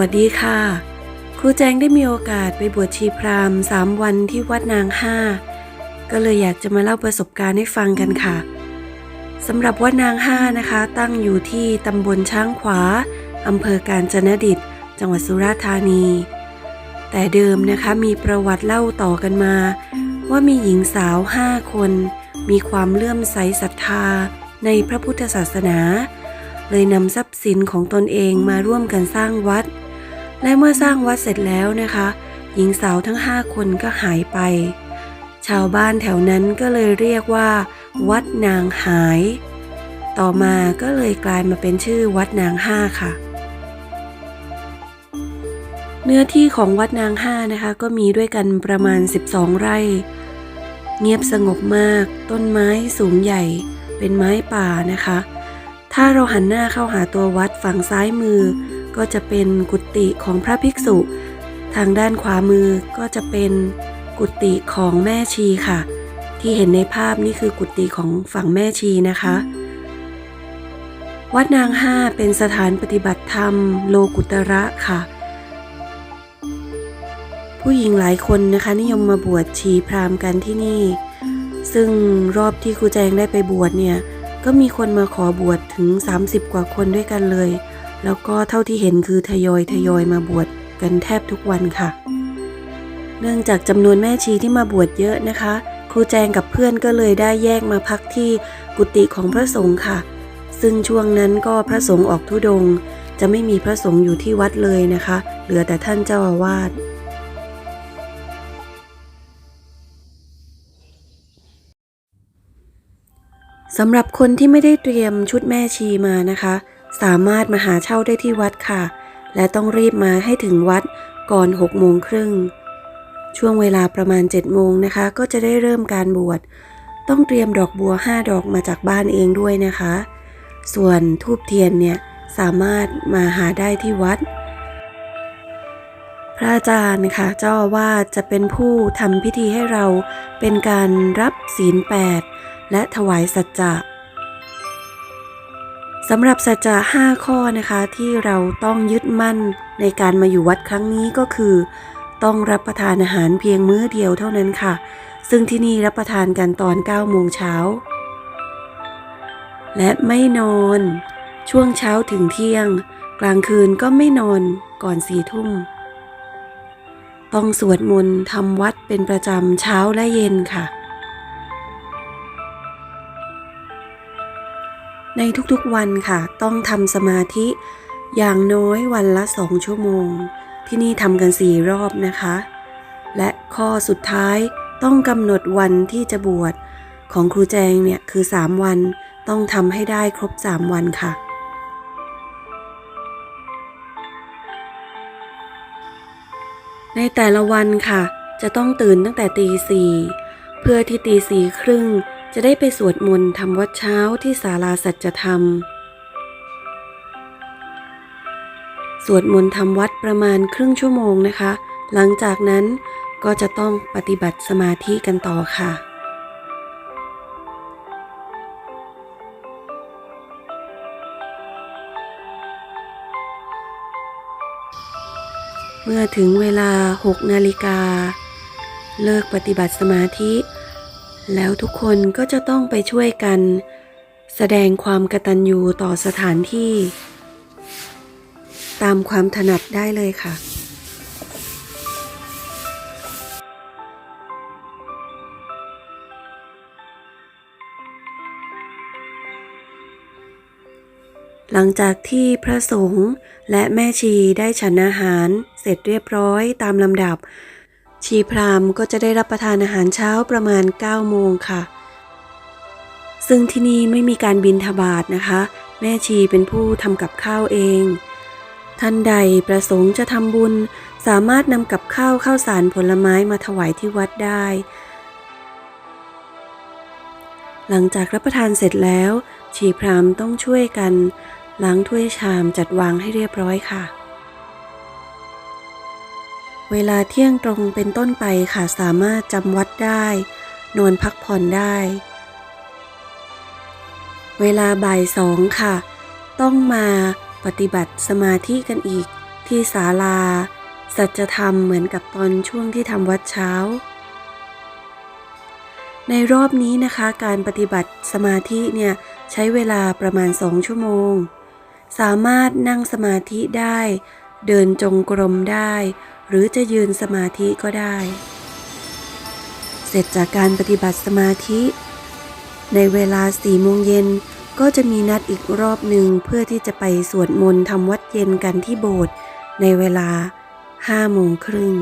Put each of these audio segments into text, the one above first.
วัสดีค่ะ ครูแจงได้มีโอกาสไปบวชชีพราหมณ์สามวันที่วัดนางห้าก็เลยอยากจะมาเล่าประสบการณ์ให้ฟังกันค่ะสำหรับวัดนางห้านะคะ ตั้งอยู่ที่ตำบลช้างขวาอำเภอกาญจนดิต จังหวัดสุราษฎร์ธานี แต่เดิมนะคะมีประวัติเล่าต่อกันมา ว่ามีหญิงสาวห้าคน มีความเลื่อมใสศรัทธาในพระพุทธศาสนา เลยนำทรัพย์สินของตนเองมาร่วมกันสร้างวัด และเมื่อสร้างวัดเสร็จแล้วนะคะ หญิงสาวทั้งห้าคนก็หายไป ชาวบ้านแถวนั้นก็เลยเรียกว่า วัดนางหาย ต่อมาก็เลยกลายมาเป็นชื่อวัดนางห้าค่ะ เนื้อที่ของวัดนางห้านะคะ ก็มีด้วยกันประมาณ 12 ไร่ เงียบสงบมาก ต้นไม้สูงใหญ่ เป็นไม้ป่านะคะ ถ้าเราหันหน้าเข้าหาตัววัดฝั่งซ้ายมือ ก็จะเป็นกุฏิของพระภิกษุ ทางด้านขวามือก็จะเป็นกุฏิของแม่ชีค่ะ ที่เห็นในภาพนี่คือกุฏิของฝั่งแม่ชีนะคะ วัดนางห้าเป็นสถานปฏิบัติธรรมโลกุตระค่ะ ผู้หญิงหลายคนนะคะ นิยมมาบวชชีพราหมณ์กันที่นี่ ซึ่งรอบที่ครูแจงได้ไปบวชเนี่ยก็มีคนมาขอบวชถึง 30 กว่าคนด้วยกันเลย แล้วก็เท่าที่เห็นคือทยอยทยอยมาบวชกันแทบทุกวันค่ะ เนื่องจากจำนวนแม่ชีที่มาบวชเยอะนะคะ ครูแจงกับเพื่อนก็เลยได้แยกมาพักที่กุฏิของพระสงฆ์ค่ะ ซึ่งช่วงนั้นก็พระสงฆ์ออกทุดง จะไม่มีพระสงฆ์อยู่ที่วัดเลยนะคะ เหลือแต่ท่านเจ้าอาวาสสำหรับคนที่ไม่ได้เตรียมชุดแม่ชีมานะคะ สามารถมาหาเช่าได้ที่วัดค่ะ และต้องรีบมาให้ถึงวัดก่อน6โมงครึ่ง ช่วงเวลาประมาณ7โมงนะคะ ก็จะได้เริ่มการบวช ต้องเตรียมดอกบัว 5 ดอกมาจากบ้านเองด้วยนะคะ ส่วนทูบเทียนเนี่ยสามารถมาหาได้ที่วัด พระอาจารย์นะคะเจ้าอาวาจะเป็นผู้ทำพิธีให้เราเป็นการรับศีลแปดและถวายสัจจะ สำหรับสัจจะห้าข้อนะคะที่เราต้องยึดมั่นในการมาอยู่วัดครั้งนี้ก็คือ ต้องรับประทานอาหารเพียงมื้อเดียวเท่านั้นค่ะ ซึ่งที่นี่รับประทานกันตอน9โมงเช้า และไม่นอน ช่วงเช้าถึงเที่ยง กลางคืนก็ไม่นอนก่อนสี่ทุ่ม ต้องสวดมนต์ทำวัดเป็นประจำเช้าและเย็นค่ะ ในทุกๆวันค่ะ ต้องทำสมาธิ อย่างน้อยวันละสองชั่วโมง ที่นี่ทำกันสี่รอบนะคะ และข้อสุดท้ายต้องกำหนดวันที่จะบวชของครูแจงเนี่ยคือ 3 วันต้องทำให้ได้ครบ 3 วันค่ะ ในแต่ละวันค่ะ จะต้องตื่นตั้งแต่ตีสี่เพื่อที่ตีสี่ครึ่ง จะได้ไปสวดมนต์ทำวัดเช้าที่ศาลาสัจธรรม สวดมนต์ทำวัดประมาณครึ่งชั่วโมงนะคะ หลังจากนั้นก็จะต้องปฏิบัติสมาธิกันต่อค่ะเมื่อถึงเวลา 6 นาฬิกา เลิกปฏิบัติสมาธิ แล้วทุกคนก็จะต้องไปช่วยกัน แสดงความกตัญญูต่อสถานที่ ตามความถนัดได้เลยค่ะหลังจากที่พระสงฆ์และแม่ชีได้ฉันอาหารเสร็จเรียบร้อยตามลำดับ ชีพราหมณ์ก็จะได้รับประทานอาหารเช้าประมาณ 9 โมงค่ะ ซึ่งที่นี่ไม่มีการบินทบาทนะคะ แม่ชีเป็นผู้ทำกับข้าวเอง ท่านใดประสงค์จะทำบุญ สามารถนำกับข้าวข้าวสารผลไม้มาถวายที่วัดได้ หลังจากรับประทานเสร็จแล้ว ชีพราหมณ์ต้องช่วยกันล้างถ้วยชามจัดวางให้เรียบร้อยค่ะ เวลาเที่ยงตรงเป็นต้นไปค่ะสามารถจำวัดได้ นอนพักผ่อนได้ เวลาบ่ายสองค่ะ ต้องมาปฏิบัติสมาธิกันอีกที่ศาลา สัจธรรมเหมือนกับตอนช่วงที่ทำวัดเช้า ในรอบนี้นะคะการปฏิบัติสมาธิเนี่ยใช้เวลาประมาณ2ชั่วโมง สามารถนั่งสมาธิได้ เดินจงกรมได้ หรือจะยืนสมาธิก็ได้ เสร็จจากการปฏิบัติสมาธิ ในเวลาสี่โมงเย็นก็จะมีนัดอีกรอบหนึ่งเพื่อที่จะไปสวดมนต์ทำวัดเย็นกันที่โบสถ์ในเวลาห้าโมงครึ่ง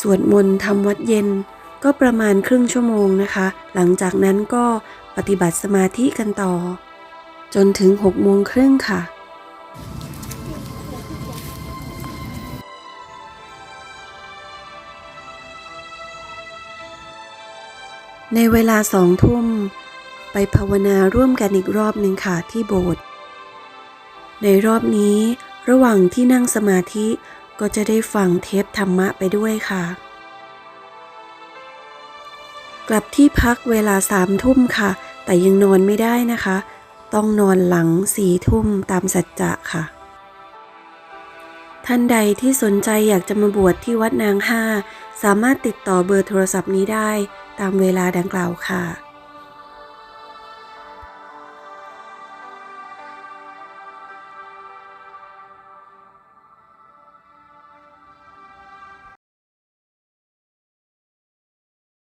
สวดมนต์ทำวัดเย็นก็ประมาณครึ่งชั่วโมงนะคะ หลังจากนั้นก็ปฏิบัติสมาธิกันต่อ จนถึงหกโมงครึ่งค่ะ ในเวลาสองทุ่ม ไปภาวนาร่วมกันอีกรอบหนึ่งค่ะที่โบสถ์ในรอบนี้ระหว่างที่นั่งสมาธิ ก็จะได้ฟังเทปธรรมะไปด้วยค่ะ กลับที่พักเวลาสามทุ่มค่ะ แต่ยังนอนไม่ได้นะคะ ต้องนอนหลังสี่ทุ่มตามสัจจะค่ะ ท่านใดที่สนใจอยากจะมาบวชที่วัดนางห้า สามารถติดต่อเบอร์โทรศัพท์นี้ได้ตามเวลาดังกล่าวค่ะ